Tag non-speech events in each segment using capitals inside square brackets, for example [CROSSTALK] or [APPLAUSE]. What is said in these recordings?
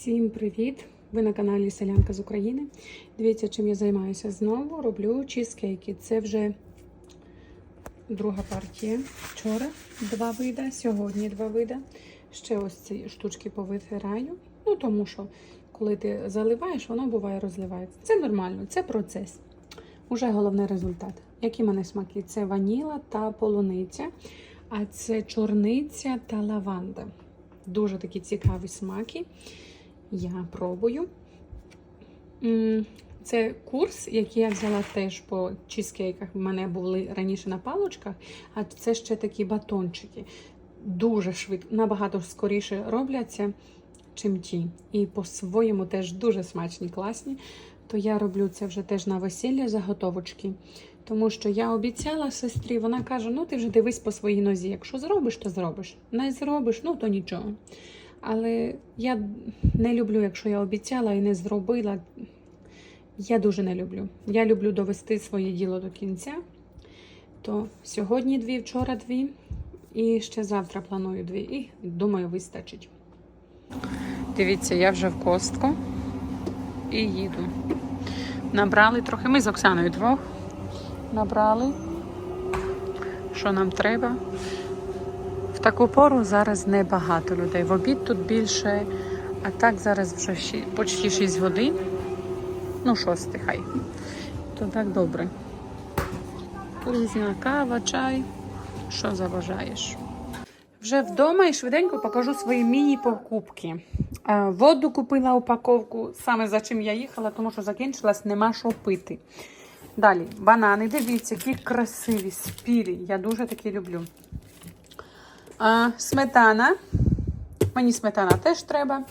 Всім привіт! Ви на каналі Селянка з України. Дивіться, чим я займаюся знову. Роблю чізкейки. Це вже друга партія. Вчора два вида, сьогодні два вида. Ще ось ці штучки повитираю. Ну, тому що, коли ти заливаєш, воно буває розливається. Це нормально, це процес. Уже головний результат. Які в мене смаки? Це ваніла та полуниця, а це чорниця та лаванда. Дуже такі цікаві смаки. Я пробую. Це курс, який я взяла теж по чізкейках. У мене були раніше на палочках, а це ще такі батончики. Дуже швидко, набагато скоріше робляться, чим ті. І по-своєму теж дуже смачні, класні. То я роблю це вже теж на весілля заготовочки. Тому що я обіцяла сестрі, вона каже: ну ти вже дивись по своїй нозі. Якщо зробиш, то зробиш. Не зробиш, ну то нічого. Але я не люблю, якщо я обіцяла і не зробила. Я дуже не люблю. Я люблю довести своє діло до кінця. То сьогодні дві, вчора дві, і ще завтра планую дві. І думаю, вистачить. Дивіться, я вже в костку і їду. Набрали трохи. Ми з Оксаною двох набрали, що нам треба. Таку пору зараз небагато людей. В обід тут більше, а так зараз вже ші- почти 6 годин. Ну, шости хай. То так добре. Різна кава, чай. Що заважаєш? Вже вдома і швиденько покажу свої міні-покупки. Е, Воду купила упаковку, саме за чим я їхала, тому що закінчилась, нема що пити. Далі, банани, дивіться, які красиві, спілі. Я дуже такі люблю. Сметана. Мені сметана теж треба.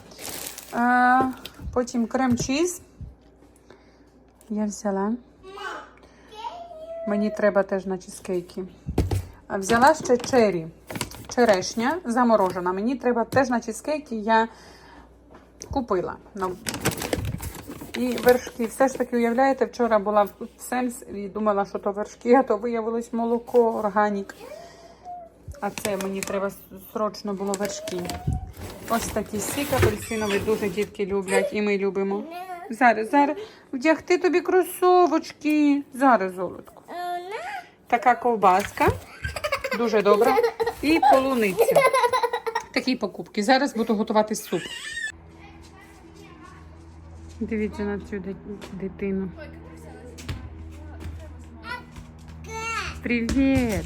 Потім крем-чіз. Я взяла. Мені треба теж на чизкейки. А взяла ще чері. Черешня заморожена. Мені треба теж на чизкейки. Я купила. Ну, і вершки. Все ж таки, уявляєте, вчора була в Семс і думала, що то вершки, а то виявилось молоко, органік. А це мені треба срочно було вершки. Ось такі сік апельсиновий дуже дітки люблять і ми любимо. Зараз, зараз вдягти тобі кросовочки. Зараз, золотко. Така ковбаска. Дуже добра. І полуниця. Такі покупки. Зараз буду готувати суп. Дивіться на цю ди- дитину. Привіт!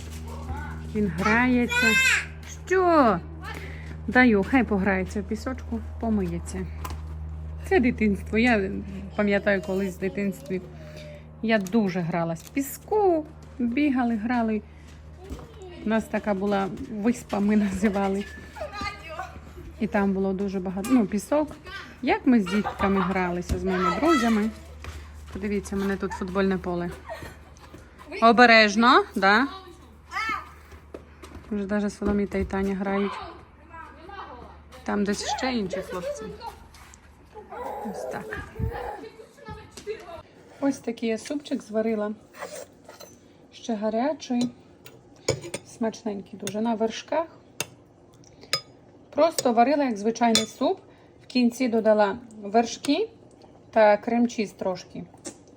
Він грається. Що? Даю, хай пограється в пісочку, помиється. Це дитинство. Я пам'ятаю колись в дитинстві. Я дуже гралась в піску, бігали, грали. У нас така була виспа, ми називали. І там було дуже багато. Ну, пісок. Як ми з дітками гралися, з моїми друзями. Подивіться, у мене тут футбольне поле. Обережно, да? Вже навіть Соломіта і Таня грають. Там десь ще інші хлопці. Ось так. Ось такий я супчик зварила. Ще гарячий. Смачненький дуже. На вершках. Просто варила як звичайний суп. В кінці додала вершки та крем-чіз трошки.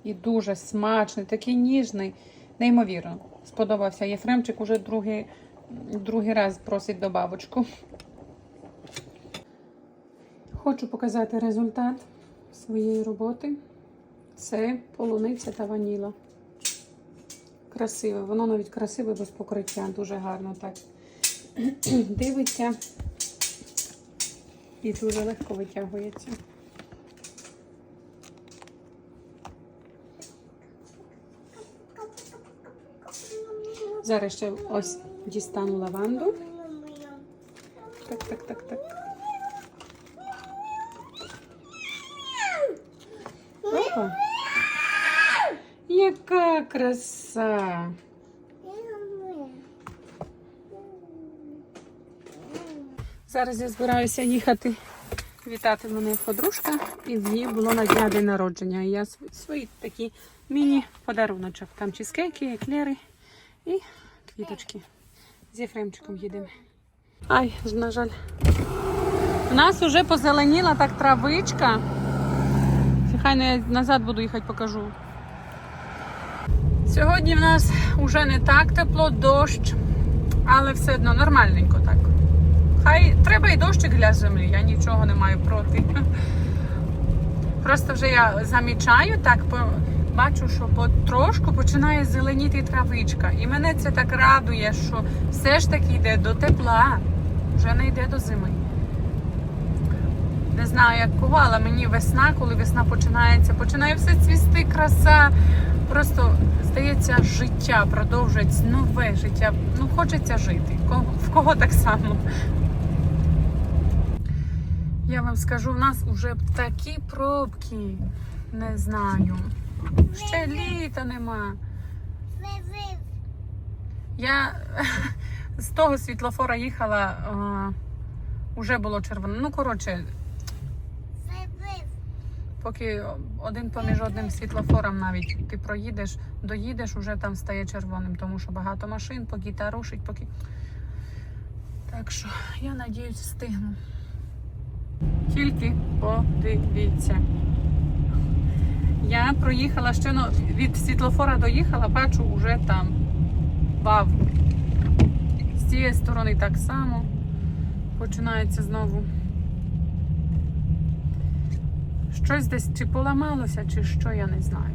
І дуже смачний, такий ніжний, неймовірно. Сподобався. Єфремчик уже другий, другий раз просить добавочку. Хочу показати результат своєї роботи. Це полуниця та ваніла. Красиве. Воно навіть красиве без покриття. Дуже гарно так [CLEARS THROAT] дивиться. І дуже легко витягується. Зараз ще ось дістану лаванду. Так, так, так, так. Опа. Яка краса! Зараз я збираюся їхати вітати мене подружка, і в ній було на дня день народження. І я св- свої такі міні-подаруночок. Там чизкейки, еклери і квіточки. З Єфремчиком їдемо. Ай, на жаль, У нас вже позеленіла так травичка. Хай не назад буду їхати, покажу. Сьогодні в нас вже не так тепло, дощ, але все одно нормальненько так. Хай треба і дощик для землі, я нічого не маю проти. Просто вже я замічаю так, бачу, що потрошку починає зеленіти травичка. І мене це так радує, що все ж таки йде до тепла, вже не йде до зими. Не знаю, як кого, але мені весна, коли весна починається, починає все цвісти, краса. Просто здається, життя продовжується нове життя. Ну, хочеться жити. В кого так само. Я вам скажу, в нас вже такі пробки. Не знаю. Ще літа нема. Я [LAUGHS] з того світлофора їхала, вже було червоно. Ну, коротше, поки один поміж одним світлофором навіть ти проїдеш, доїдеш, уже там стає червоним, тому що багато машин, поки та рушить, поки. Так що я надіюсь, встигну. Тільки подивіться. Я проїхала щойно від світлофора доїхала, бачу, вже там. бав. З цієї сторони так само. Починається знову. Щось десь чи поламалося, чи що, я не знаю.